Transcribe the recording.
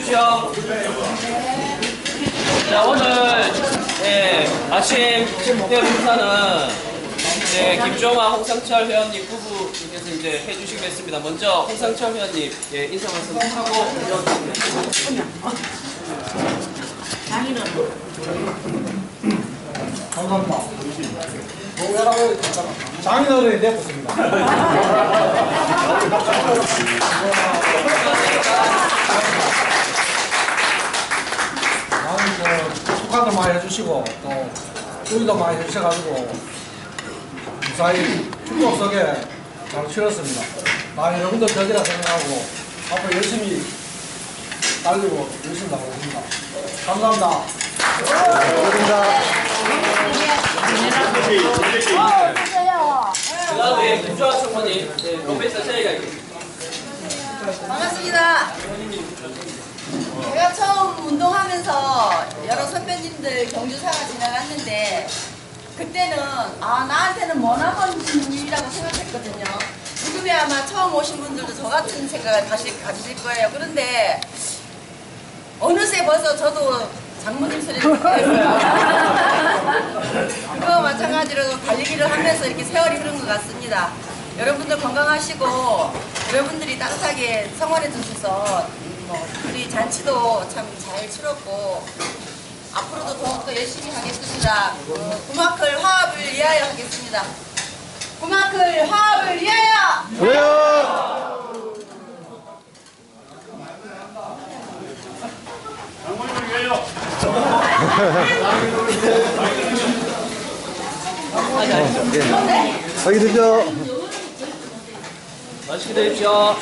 주십시오. 자, 오늘, 예, 아침 회원 인사는, 네, 김종아, 홍상철 회원님 부부님께서 이제 해주시겠습니다. 먼저, 홍상철 회원님, 예, 인사 말씀 하고. 뭐라고 장인어른이 됐습니다. 축하도 많이 해주시고 또 주의도 많이 해주셔가지고 무사히 축복 속에 잘 치렀습니다. 많이 여러분들 덕이라 생각하고 앞으로 열심히 달리고 열심히 나가겠습니다. 감사합니다. 그 다음에 김종아 총무님, 예, 프로페서 저희가 있겠습니다. 반갑습니다. 제가 처음 운동하면서 여러 선배님들 경주사가 지나갔는데 그때는 아 나한테는 머나먼 일이라고 생각했거든요. 지금에 아마 처음 오신 분들도 저 같은 생각을 다시 가지실 거예요. 그런데 어느새 벌써 저도 장모님 소리를 듣고 있어요. 그거 마찬가지로 달리기를 하면서 이렇게 세월이 흐른 것 같습니다. 여러분들 건강하시고 여러분들이 따뜻하게 성원해 주셔서 뭐 우리 잔치도 참 잘 치렀고 앞으로도 더욱더 열심히 하겠습니다. 어, 구마클 화합을 위하여 하겠습니다. 구마클 화합을 위하여! 여기 드죠. 맛있게 드십시오.